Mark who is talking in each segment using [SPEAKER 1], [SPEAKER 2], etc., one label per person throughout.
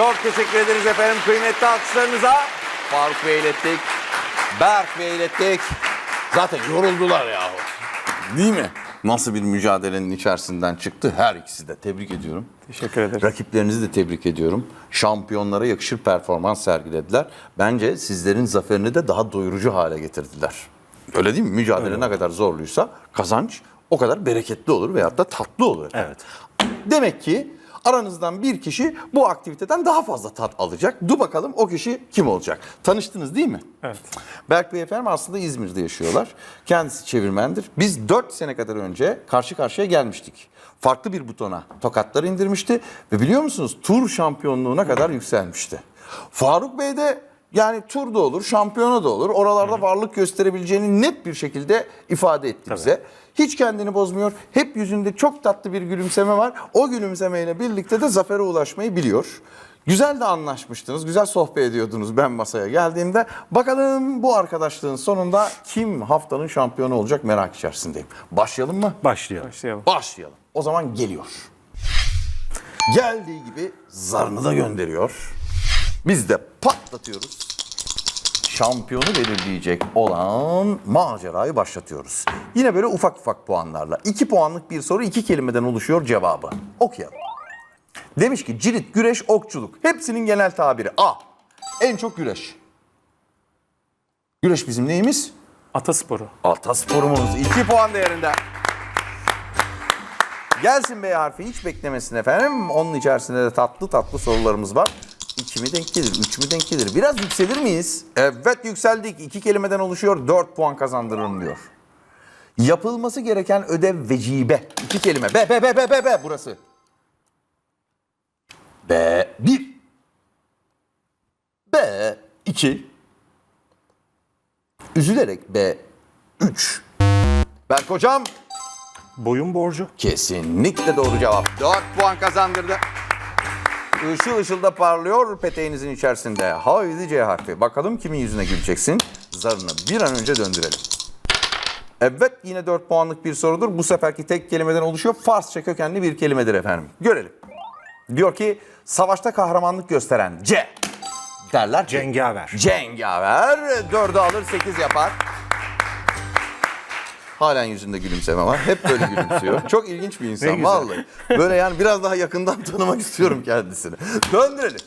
[SPEAKER 1] Çok teşekkür ederiz efendim kıymetli alkışlarınıza. Faruk Bey ilettik. Berk Bey ilettik. Zaten yoruldular yahu. Değil mi? Nasıl bir mücadelenin içerisinden çıktı her ikisi de. Tebrik ediyorum.
[SPEAKER 2] Teşekkür ederim.
[SPEAKER 1] Rakiplerinizi de tebrik ediyorum. Şampiyonlara yakışır performans sergilediler. Bence sizlerin zaferini de daha doyurucu hale getirdiler. Öyle değil mi? Mücadele ne kadar zorluysa kazanç o kadar bereketli olur veyahut da tatlı olur.
[SPEAKER 2] Evet.
[SPEAKER 1] Demek ki aranızdan bir kişi bu aktiviteden daha fazla tat alacak. Dur bakalım o kişi kim olacak? Tanıştınız değil mi?
[SPEAKER 2] Evet.
[SPEAKER 1] Berk Bey efendim aslında İzmir'de yaşıyorlar. Kendisi çevirmendir. Biz 4 sene kadar önce karşı karşıya gelmiştik. Farklı bir butona tokatlar indirmişti ve biliyor musunuz tur şampiyonluğuna kadar yükselmişti. Faruk Bey de yani turda olur, şampiyona da olur. Oralarda varlık gösterebileceğini net bir şekilde ifade etti bize. Hiç kendini bozmuyor. Hep yüzünde çok tatlı bir gülümseme var. O gülümsemeyle birlikte de zafere ulaşmayı biliyor. Güzel de anlaşmıştınız, güzel sohbet ediyordunuz ben masaya geldiğimde. Bakalım bu arkadaşlığın sonunda kim haftanın şampiyonu olacak merak içerisindeyim. Başlayalım mı?
[SPEAKER 3] Başlayalım.
[SPEAKER 2] Başlayalım.
[SPEAKER 1] Başlayalım. O zaman geliyor. Geldiği gibi zarını da gönderiyor. Biz de patlatıyoruz. Şampiyonu belirleyecek olan macerayı başlatıyoruz. Yine böyle ufak ufak puanlarla. 2 puanlık bir soru iki kelimeden oluşuyor cevabı. Okuyalım. Demiş ki cirit, güreş, okçuluk. Hepsinin genel tabiri. A. En çok güreş. Güreş bizim neyimiz?
[SPEAKER 2] Atasporu.
[SPEAKER 1] Atasporumuz 2 puan değerinde. Gelsin B harfi hiç beklemesin efendim. Onun içerisinde de tatlı tatlı sorularımız var. 2 mi denk gelir, 3 mü denk gelir? Biraz yükselir miyiz? Evet yükseldik. İki kelimeden oluşuyor. 4 puan kazandırırım diyor. Yapılması gereken ödev vecibe. İki kelime. B, B, B, B, B, B burası. B, 1. B, 2. Üzülerek B, 3. Berk hocam
[SPEAKER 3] Boyun borcu.
[SPEAKER 1] kesinlikle doğru cevap. 4 puan kazandırdı. Işıl ışıl da parlıyor peteğinizin içerisinde. Haydi C harfi. Bakalım kimin yüzüne güleceksin. Zarını bir an önce döndürelim. Evet yine 4 puanlık bir sorudur. Bu seferki tek kelimeden oluşuyor. Farsça kökenli bir kelimedir efendim. Görelim. Diyor ki savaşta kahramanlık gösteren C. Derler ki.
[SPEAKER 3] Cengaver.
[SPEAKER 1] Cengaver 4'ü alır 8 yapar. Halen yüzünde gülümseme var. Hep böyle gülümsüyor. Çok ilginç bir insan vallahi. Böyle yani biraz daha yakından tanımak istiyorum kendisini. Döndürelim.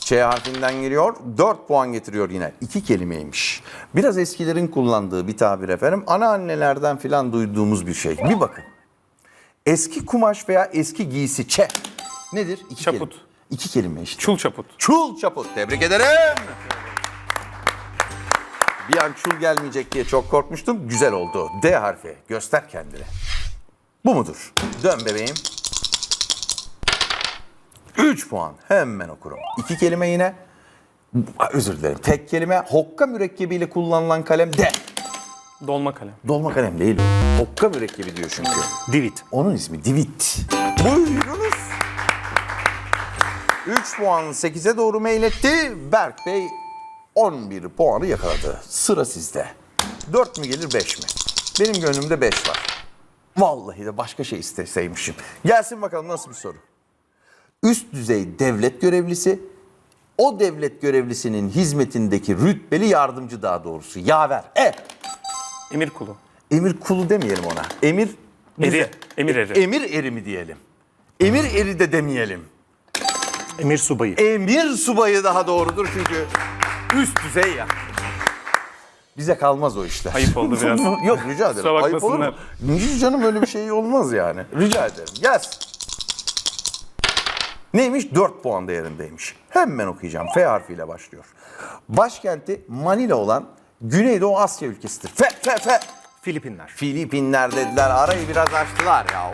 [SPEAKER 1] Ç harfinden giriyor. 4 puan getiriyor yine. İki kelimeymiş. Biraz eskilerin kullandığı bir tabir efendim. Anneannelerden filan duyduğumuz bir şey. Bir bakın. Eski kumaş veya eski giysi Ç. Nedir? İki
[SPEAKER 2] Çaput.
[SPEAKER 1] Kelime. İki kelime işte.
[SPEAKER 2] Çul çaput.
[SPEAKER 1] Çul çaput. Tebrik ederim. Bir an çul gelmeyecek diye çok korkmuştum. Güzel oldu. D harfi. Göster kendini. Bu mudur? Dön bebeğim. 3 puan. Hemen okurum. İki kelime yine. Özür dilerim. Tek kelime. Hokka mürekkebiyle kullanılan kalem D.
[SPEAKER 2] Dolma kalem.
[SPEAKER 1] Dolma kalem değil o. Hokka mürekkebi diyor çünkü.
[SPEAKER 3] Divit.
[SPEAKER 1] Onun ismi Divit. Buyurunuz. 3 puan 8'e doğru meyletti. Berk Bey 11 puanı yakaladı. Sıra sizde. 4 mü gelir 5 mi? Benim gönlümde 5 var. Vallahi de başka şey isteseymişim. Gelsin bakalım nasıl bir soru. Üst düzey devlet görevlisi, o devlet görevlisinin hizmetindeki rütbeli yardımcı daha doğrusu. Yaver. E.
[SPEAKER 2] Emir kulu.
[SPEAKER 1] Emir kulu demeyelim ona. Emir
[SPEAKER 2] Eri. Emir eri.
[SPEAKER 1] Emir eri mi diyelim? Emir eri de demeyelim.
[SPEAKER 3] Emir subayı.
[SPEAKER 1] Emir subayı daha doğrudur çünkü üst düzey ya. Bize kalmaz o işler.
[SPEAKER 2] Ayıp oldu biraz.
[SPEAKER 1] Yok rica ederim.
[SPEAKER 2] Kusura
[SPEAKER 1] Ayıp olur mu?
[SPEAKER 2] bakmasınlar.
[SPEAKER 1] Hiç canım öyle bir şey olmaz yani. Rica ederim. Gelsin. Neymiş? 4 puan değerindeymiş. Hemen okuyacağım. F harfiyle başlıyor. Başkenti Manila olan Güneydoğu Asya ülkesidir. F, F, F.
[SPEAKER 3] Filipinler.
[SPEAKER 1] Filipinler dediler. Arayı biraz açtılar ya.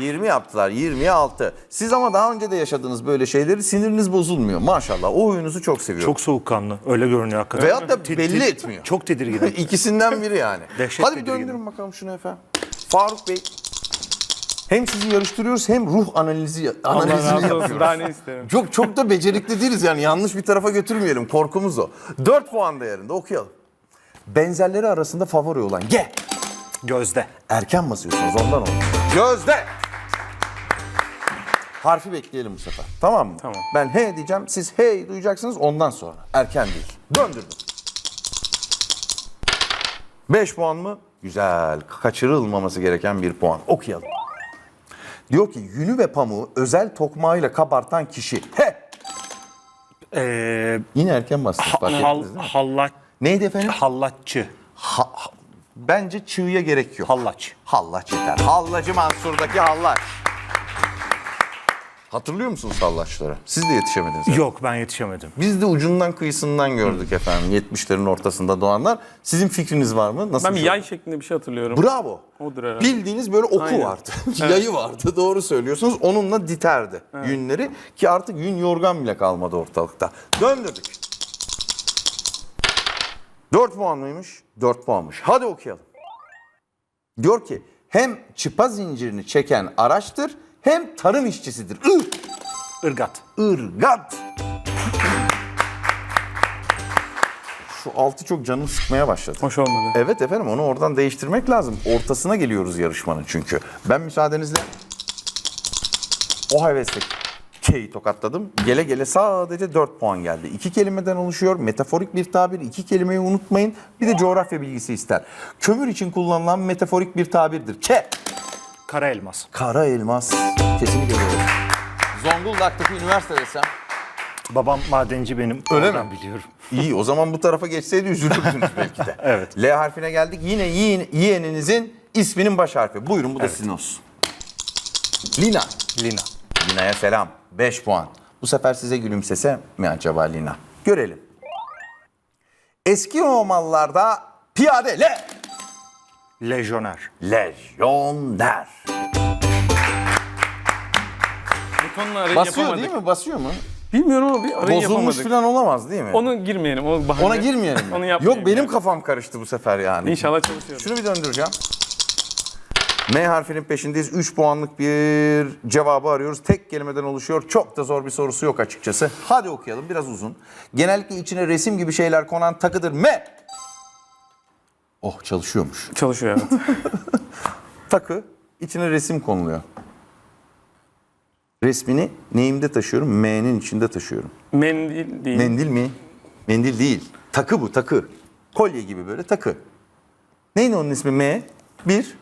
[SPEAKER 1] 20 yaptılar. 20'ye 6. Siz ama daha önce de yaşadığınız böyle şeyleri siniriniz bozulmuyor. Maşallah. O oyununuzu çok seviyorum.
[SPEAKER 3] Çok soğukkanlı. Öyle görünüyor hakikaten.
[SPEAKER 1] Veyahut da
[SPEAKER 3] Ti-
[SPEAKER 1] belli etmiyor.
[SPEAKER 3] Çok tedirgin.
[SPEAKER 1] İkisinden biri yani.
[SPEAKER 3] Dehşet
[SPEAKER 1] Hadi bir
[SPEAKER 3] tedirginim.
[SPEAKER 1] döndürün bakalım şunu efendim. Faruk Bey. Hem sizi yarıştırıyoruz hem ruh analizi
[SPEAKER 2] Allah
[SPEAKER 1] analizini
[SPEAKER 2] razı olsun.
[SPEAKER 1] yapıyoruz.
[SPEAKER 2] Daha ne isterim?
[SPEAKER 1] Çok çok da becerikli değiliz yani yanlış bir tarafa götürmeyelim korkumuz o. 4 puan değerinde okuyalım. Benzerleri arasında favori olan G.
[SPEAKER 3] Gözde.
[SPEAKER 1] Erken basıyorsunuz ondan oldu. Gözde. Harfi bekleyelim bu sefer. Tamam mı?
[SPEAKER 2] Tamam.
[SPEAKER 1] Ben he diyeceğim. Siz hey duyacaksınız ondan sonra. Erken değil. Döndürdüm. 5 puan mı? Güzel. Kaçırılmaması gereken bir puan. Okuyalım. Diyor ki yünü ve pamuğu özel tokmağıyla kabartan kişi. He!
[SPEAKER 3] Ee,
[SPEAKER 1] Yine erken bastınız. fark ettiniz
[SPEAKER 3] hal,
[SPEAKER 1] değil mi?
[SPEAKER 3] hallat,
[SPEAKER 1] Neydi efendim?
[SPEAKER 3] hallatçı.
[SPEAKER 1] Ha- ha- bence çığıya gerek yok.
[SPEAKER 3] Hallaç.
[SPEAKER 1] Hallaç yeter. Hallacı Mansur'daki hallaç. Hatırlıyor musunuz hallaçları? Siz de yetişemediniz. herhalde.
[SPEAKER 3] Yok ben yetişemedim.
[SPEAKER 1] Biz de ucundan kıyısından gördük efendim 70'lerin ortasında doğanlar. Sizin fikriniz var mı? Nasıl
[SPEAKER 2] Ben bir
[SPEAKER 1] şey?
[SPEAKER 2] yay şeklinde bir şey hatırlıyorum.
[SPEAKER 1] Bravo.
[SPEAKER 2] Odur herhalde.
[SPEAKER 1] Bildiğiniz böyle oku
[SPEAKER 2] Aynen.
[SPEAKER 1] vardı. Yayı vardı. Doğru söylüyorsunuz. Onunla diterdi yünleri ki artık yün yorgan bile kalmadı ortalıkta. Döndürdük. 4 puan mıymış? 4 puanmış. Hadi okuyalım. Diyor ki hem çıpa zincirini çeken araçtır hem tarım işçisidir. Ih!
[SPEAKER 3] Irgat.
[SPEAKER 1] Irgat. Şu altı çok canım sıkmaya başladı.
[SPEAKER 2] Hoş olmadı.
[SPEAKER 1] Evet efendim onu oradan değiştirmek lazım. Ortasına geliyoruz yarışmanın çünkü. Ben müsaadenizle o hevesle K'yi tokatladım. Gele gele sadece 4 puan geldi. İki kelimeden oluşuyor. Metaforik bir tabir. iki kelimeyi unutmayın. Bir de coğrafya bilgisi ister. Kömür için kullanılan metaforik bir tabirdir. K.
[SPEAKER 3] Kara elmas.
[SPEAKER 1] Kara elmas. Kesinlikle doğru. Zonguldak'taki üniversite desem.
[SPEAKER 3] Babam madenci benim.
[SPEAKER 1] Öyle
[SPEAKER 3] Oradan
[SPEAKER 1] mi?
[SPEAKER 3] biliyorum.
[SPEAKER 1] İyi o zaman bu tarafa geçseydi üzülürdünüz belki de.
[SPEAKER 3] Evet.
[SPEAKER 1] L harfine geldik. Yine yeğen- yeğeninizin isminin baş harfi. Buyurun bu da sizin olsun. Lina.
[SPEAKER 3] Lina.
[SPEAKER 1] Lina'ya selam. 5 puan. Bu sefer size gülümsese mi acaba Lina? Görelim. Eski Romalılarda piyade le.
[SPEAKER 3] Lejyoner.
[SPEAKER 1] Lejyoner.
[SPEAKER 2] Butonla arayı
[SPEAKER 1] Basıyor
[SPEAKER 2] yapamadık.
[SPEAKER 1] değil mi? Basıyor mu?
[SPEAKER 2] Bilmiyorum ama bir arayı
[SPEAKER 1] Bozulmuş
[SPEAKER 2] yapamadık.
[SPEAKER 1] falan olamaz değil mi?
[SPEAKER 2] Onu girmeyelim. O bahane.
[SPEAKER 1] Ona girmeyelim mi?
[SPEAKER 2] Onu yapmayalım.
[SPEAKER 1] Yok benim
[SPEAKER 2] yani.
[SPEAKER 1] kafam karıştı bu sefer yani.
[SPEAKER 2] İnşallah çalışıyor.
[SPEAKER 1] Şunu bir döndüreceğim. M harfinin peşindeyiz. 3 puanlık bir cevabı arıyoruz. Tek kelimeden oluşuyor. Çok da zor bir sorusu yok açıkçası. Hadi okuyalım biraz uzun. Genellikle içine resim gibi şeyler konan takıdır. M. Oh çalışıyormuş.
[SPEAKER 2] Çalışıyor evet.
[SPEAKER 1] Takı içine resim konuluyor. Resmini neyimde taşıyorum? M'nin içinde taşıyorum.
[SPEAKER 2] Mendil değil.
[SPEAKER 1] Mendil mi? Mendil değil. Takı bu takı. Kolye gibi böyle takı. Neydi onun ismi? M. Bir.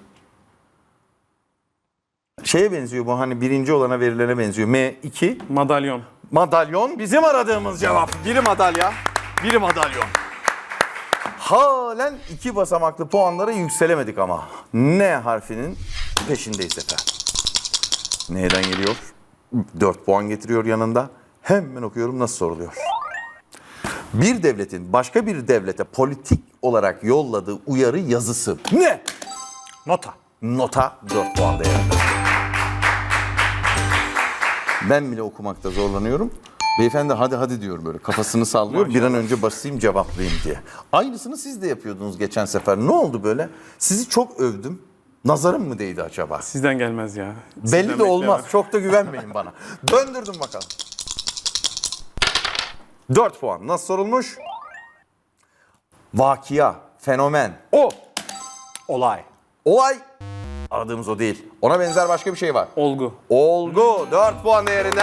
[SPEAKER 1] Şeye benziyor bu hani birinci olana verilene benziyor. M. iki.
[SPEAKER 2] Madalyon.
[SPEAKER 1] Madalyon bizim aradığımız cevap. Biri madalya, biri madalyon. Halen iki basamaklı puanlara yükselemedik ama. N harfinin peşindeyiz efendim. N'den geliyor. 4 puan getiriyor yanında. Hemen okuyorum nasıl soruluyor. Bir devletin başka bir devlete politik olarak yolladığı uyarı yazısı ne?
[SPEAKER 3] Nota.
[SPEAKER 1] Nota 4 puan değerinde. Ben bile okumakta zorlanıyorum. Beyefendi hadi hadi diyor böyle kafasını sallıyor. Bir an önce basayım cevaplayayım diye. Aynısını siz de yapıyordunuz geçen sefer. Ne oldu böyle? Sizi çok övdüm. Nazarım mı değdi acaba?
[SPEAKER 2] Sizden gelmez ya.
[SPEAKER 1] Belli
[SPEAKER 2] Sizden
[SPEAKER 1] de olmaz.
[SPEAKER 2] bekleyemem.
[SPEAKER 1] Çok da güvenmeyin bana. Döndürdüm bakalım. 4 puan. Nasıl sorulmuş? Vakia, fenomen. O.
[SPEAKER 3] Olay.
[SPEAKER 1] Olay. Aradığımız o değil. Ona benzer başka bir şey var.
[SPEAKER 2] Olgu.
[SPEAKER 1] Olgu 4 puan değerinde.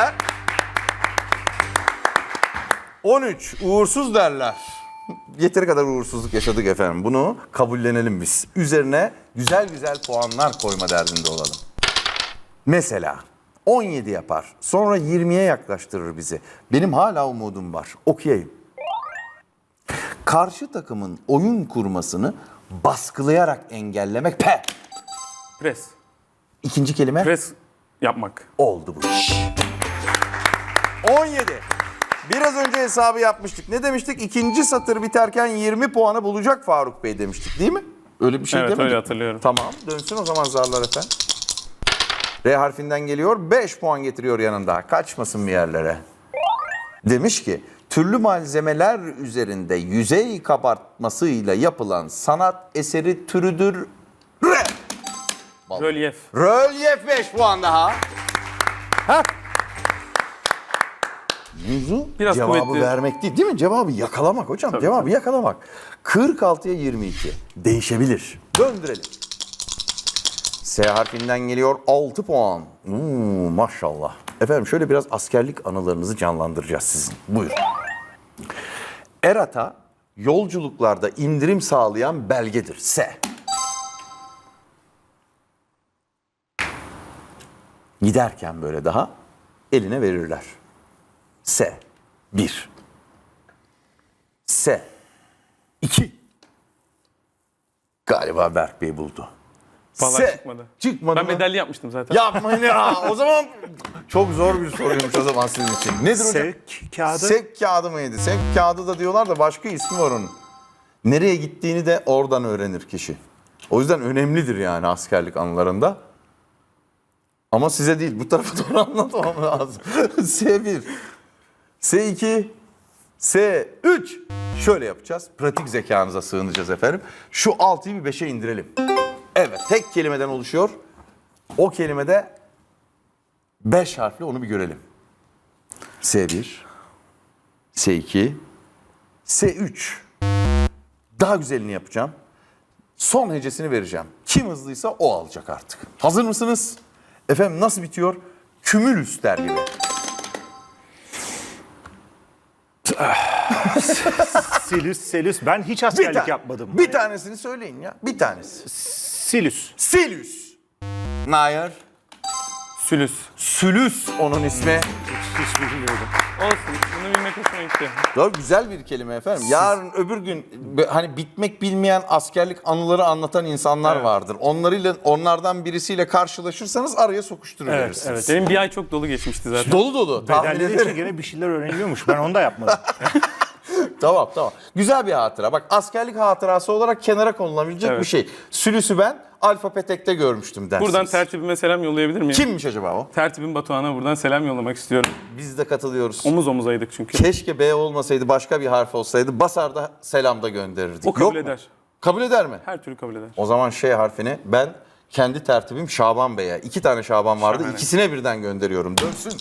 [SPEAKER 1] 13 uğursuz derler. Yeteri kadar uğursuzluk yaşadık efendim. Bunu kabullenelim biz. Üzerine güzel güzel puanlar koyma derdinde olalım. Mesela 17 yapar. Sonra 20'ye yaklaştırır bizi. Benim hala umudum var. Okuyayım. Karşı takımın oyun kurmasını baskılayarak engellemek. P.
[SPEAKER 2] Pres.
[SPEAKER 1] İkinci kelime.
[SPEAKER 2] Pres yapmak.
[SPEAKER 1] oldu bu iş. 17. Biraz önce hesabı yapmıştık. Ne demiştik? İkinci satır biterken 20 puanı bulacak Faruk Bey demiştik değil mi? Öyle bir şey
[SPEAKER 2] Evet,
[SPEAKER 1] demedik
[SPEAKER 2] öyle hatırlıyorum.
[SPEAKER 1] Tamam dönsün o zaman zarlar efendim. R harfinden geliyor 5 puan getiriyor yanında. Kaçmasın bir yerlere. Demiş ki türlü malzemeler üzerinde yüzey kabartmasıyla yapılan sanat eseri türüdür. R.
[SPEAKER 2] Rölyef.
[SPEAKER 1] Rölyef 5 puan daha. Mevzu
[SPEAKER 2] Biraz
[SPEAKER 1] cevabı
[SPEAKER 2] kuvvetli.
[SPEAKER 1] vermek değil değil mi? Cevabı yakalamak hocam. cevabı yakalamak. 46'ya 22. Değişebilir. Döndürelim. S harfinden geliyor 6 puan. Oo, maşallah. Efendim şöyle biraz askerlik anılarınızı canlandıracağız sizin. Buyurun. Erata yolculuklarda indirim sağlayan belgedir. S. Giderken böyle daha eline verirler. S. 1. S. 2. Galiba Berk Bey buldu.
[SPEAKER 2] Vallahi
[SPEAKER 1] S.
[SPEAKER 2] çıkmadı.
[SPEAKER 1] Çıkmadı
[SPEAKER 2] Ben
[SPEAKER 1] mı?
[SPEAKER 2] medalya yapmıştım zaten.
[SPEAKER 1] Yapmayın ya. O zaman çok zor bir soruymuş o zaman sizin için. Nedir hocam?
[SPEAKER 3] Sevk kağıdı.
[SPEAKER 1] Sek kağıdı mıydı? Sek kağıdı da diyorlar da başka ismi var onun. Nereye gittiğini de oradan öğrenir kişi. O yüzden önemlidir yani askerlik anılarında. Ama size değil bu tarafa doğru anlatmam lazım. S1, S2, S3. Şöyle yapacağız. Pratik zekanıza sığınacağız efendim. Şu 6'yı bir 5'e indirelim. Evet tek kelimeden oluşuyor. O kelimede 5 harfli onu bir görelim. S1, S2, S3. Daha güzelini yapacağım. Son hecesini vereceğim. Kim hızlıysa o alacak artık. Hazır mısınız? Efendim nasıl bitiyor? Kümülüs der gibi.
[SPEAKER 3] Silüs, selüs. Ben hiç
[SPEAKER 1] Bir,
[SPEAKER 3] askerlik
[SPEAKER 1] ta-
[SPEAKER 3] yapmadım.
[SPEAKER 1] bir tanesini söyleyin ya. Bir tanesi.
[SPEAKER 3] Silüs.
[SPEAKER 1] Silüs. Nair.
[SPEAKER 2] Sülüs.
[SPEAKER 1] Sülüs onun ismi.
[SPEAKER 3] Hiç bilmiyordum.
[SPEAKER 2] Olsun. Bunu bilmek hoşuma gitti.
[SPEAKER 1] Doğru güzel bir kelime efendim. Yarın öbür gün be- hani bitmek bilmeyen askerlik anıları anlatan insanlar
[SPEAKER 2] Evet.
[SPEAKER 1] vardır. Onlarıyla onlardan birisiyle karşılaşırsanız araya sokuşturuverirsiniz.
[SPEAKER 3] Evet, evet.
[SPEAKER 2] Benim bir ay çok dolu geçmişti zaten.
[SPEAKER 1] Dolu dolu. Tahmin
[SPEAKER 3] Bedelleri
[SPEAKER 1] ederim.
[SPEAKER 3] için gene bir şeyler öğreniliyormuş. Ben onu da yapmadım.
[SPEAKER 1] Tamam tamam. Güzel bir hatıra. Bak askerlik hatırası olarak kenara konulabilecek
[SPEAKER 2] Evet.
[SPEAKER 1] bir şey. Sülüsü ben Alfa Petek'te görmüştüm dersiniz.
[SPEAKER 2] Buradan tertibime selam yollayabilir miyim?
[SPEAKER 1] Kimmiş acaba o?
[SPEAKER 2] Tertibim Batuhan'a buradan selam yollamak istiyorum.
[SPEAKER 1] Biz de katılıyoruz.
[SPEAKER 2] Omuz omuzaydık çünkü.
[SPEAKER 1] Keşke B olmasaydı başka bir harf olsaydı. Basar da selam da gönderirdik.
[SPEAKER 2] O kabul
[SPEAKER 1] Yok mu?
[SPEAKER 2] eder.
[SPEAKER 1] Kabul eder mi?
[SPEAKER 2] Her türlü kabul eder.
[SPEAKER 1] O zaman şey harfini ben kendi tertibim Şaban Bey'e. iki tane Şaban vardı.
[SPEAKER 2] Şahane.
[SPEAKER 1] İkisine birden gönderiyorum. Dönsün.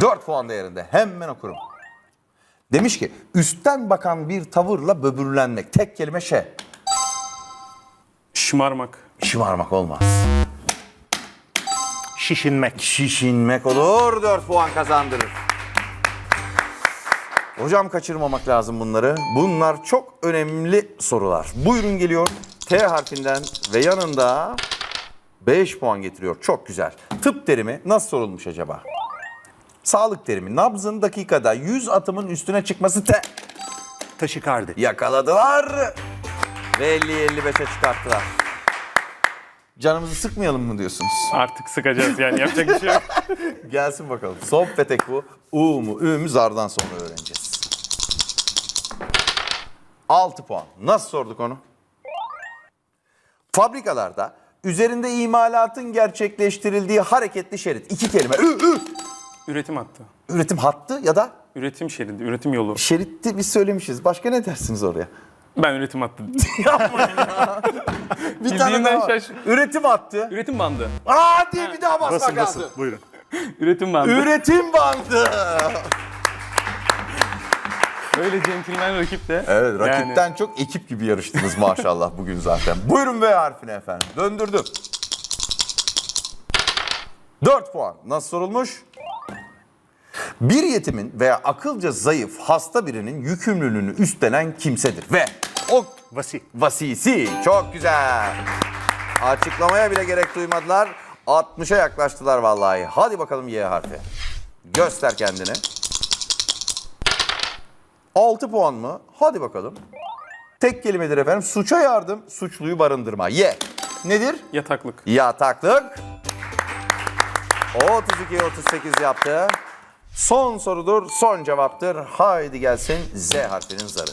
[SPEAKER 1] 4 puan değerinde. Hemen okurum. Demiş ki üstten bakan bir tavırla böbürlenmek. Tek kelime şey.
[SPEAKER 2] Şımarmak.
[SPEAKER 1] Şımarmak olmaz.
[SPEAKER 3] Şişinmek.
[SPEAKER 1] Şişinmek olur. 4 puan kazandırır. Hocam kaçırmamak lazım bunları. Bunlar çok önemli sorular. Buyurun geliyor. T harfinden ve yanında 5 puan getiriyor. Çok güzel. Tıp terimi nasıl sorulmuş acaba? Sağlık terimi. Nabzın dakikada 100 atımın üstüne çıkması T.
[SPEAKER 3] Taşikardi.
[SPEAKER 1] Yakaladılar. Ve 50'yi 55'e çıkarttılar. Canımızı sıkmayalım mı diyorsunuz?
[SPEAKER 2] Artık sıkacağız yani yapacak bir şey yok.
[SPEAKER 1] Gelsin bakalım. Son petek bu. U mu, Ü mü zardan sonra öğreneceğiz. 6 puan. Nasıl sorduk onu? Fabrikalarda üzerinde imalatın gerçekleştirildiği hareketli şerit. iki kelime. Ü, ü.
[SPEAKER 2] Üretim hattı.
[SPEAKER 1] Üretim hattı ya da
[SPEAKER 2] Üretim şeridi, üretim yolu.
[SPEAKER 1] şeritti biz söylemişiz. Başka ne dersiniz oraya?
[SPEAKER 2] Ben üretim hattı.
[SPEAKER 1] Bir
[SPEAKER 2] Bildiğimden
[SPEAKER 1] daha
[SPEAKER 2] şaş-
[SPEAKER 1] Üretim hattı.
[SPEAKER 2] üretim bandı.
[SPEAKER 1] Aa diye bir daha basmak
[SPEAKER 3] Basın
[SPEAKER 1] lazım.
[SPEAKER 3] basın. Buyurun.
[SPEAKER 2] Üretim bandı.
[SPEAKER 1] Üretim bandı.
[SPEAKER 2] Böyle centilmen rakip de.
[SPEAKER 1] Evet
[SPEAKER 2] yani
[SPEAKER 1] rakipten çok ekip gibi yarıştınız maşallah bugün zaten. Buyurun V harfine efendim. Döndürdüm. 4 puan. Nasıl sorulmuş? Bir yetimin veya akılca zayıf hasta birinin yükümlülüğünü üstlenen kimsedir. Ve o
[SPEAKER 3] Vasi.
[SPEAKER 1] vasisi. Çok güzel. Açıklamaya bile gerek duymadılar. 60'a yaklaştılar vallahi. Hadi bakalım Y harfi. Göster kendini. 6 puan mı? Hadi bakalım. Tek kelimedir efendim. Suça yardım, suçluyu barındırma. Y. Nedir?
[SPEAKER 2] yataklık.
[SPEAKER 1] Yataklık. O 32 38 yaptı. Son sorudur, son cevaptır. Haydi gelsin Z harfinin zarı.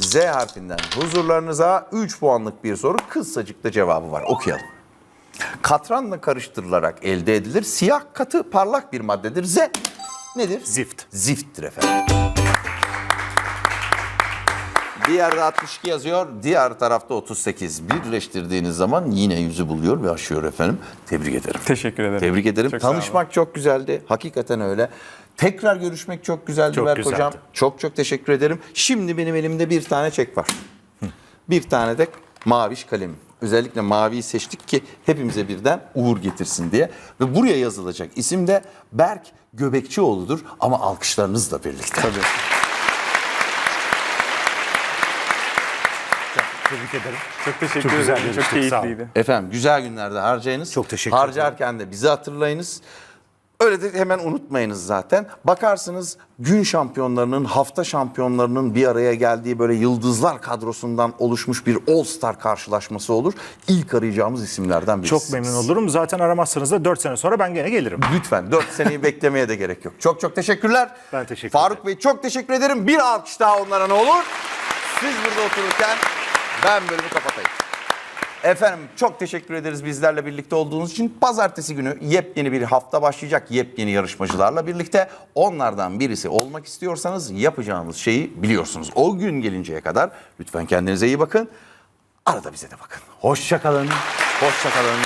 [SPEAKER 1] Z harfinden huzurlarınıza 3 puanlık bir soru. Kısacık da cevabı var. Okuyalım. Katranla karıştırılarak elde edilir. Siyah katı parlak bir maddedir. Z nedir?
[SPEAKER 3] Zift.
[SPEAKER 1] Zifttir efendim. Bir yerde 62 yazıyor, diğer tarafta 38. Birleştirdiğiniz zaman yine yüzü buluyor ve aşıyor efendim. Tebrik ederim.
[SPEAKER 2] Teşekkür ederim.
[SPEAKER 1] Tebrik ederim.
[SPEAKER 2] Çok.
[SPEAKER 1] Tanışmak çok güzeldi. Hakikaten öyle. Tekrar görüşmek çok güzeldi
[SPEAKER 3] Çok
[SPEAKER 1] Berk
[SPEAKER 3] güzeldi.
[SPEAKER 1] Hocam. Çok çok teşekkür ederim. Şimdi benim elimde bir tane çek var. Bir tane de maviş kalemim. özellikle maviyi seçtik ki hepimize birden uğur getirsin diye. Ve buraya yazılacak isim de Berk Göbekçioğlu'dur ama alkışlarınızla birlikte.
[SPEAKER 2] Tabii.
[SPEAKER 3] Tebrik ederim.
[SPEAKER 2] Çok teşekkür
[SPEAKER 3] Çok güzel
[SPEAKER 2] ederim.
[SPEAKER 3] yarıştık,
[SPEAKER 2] Çok keyifliydi.
[SPEAKER 1] Efendim güzel günlerde harcayınız.
[SPEAKER 3] Çok teşekkür ederim.
[SPEAKER 1] Harcarken de bizi hatırlayınız. Öyle de hemen unutmayınız zaten. Bakarsınız gün şampiyonlarının, hafta şampiyonlarının bir araya geldiği böyle yıldızlar kadrosundan oluşmuş bir All Star karşılaşması olur. İlk arayacağımız isimlerden birisi.
[SPEAKER 3] Çok memnun olurum. Zaten aramazsanız da 4 sene sonra ben gene gelirim.
[SPEAKER 1] Lütfen 4 seneyi beklemeye de gerek yok. Çok çok teşekkürler.
[SPEAKER 3] Ben teşekkür
[SPEAKER 1] Faruk Bey çok teşekkür ederim. Bir alkış daha onlara ne olur. Siz burada otururken ben bölümü kapatayım. Efendim çok teşekkür ederiz bizlerle birlikte olduğunuz için. Pazartesi günü yepyeni bir hafta başlayacak. Yepyeni yarışmacılarla birlikte. Onlardan birisi olmak istiyorsanız yapacağınız şeyi biliyorsunuz. O gün gelinceye kadar lütfen kendinize iyi bakın. Arada bize de bakın. Hoşça kalın. Hoşça kalın.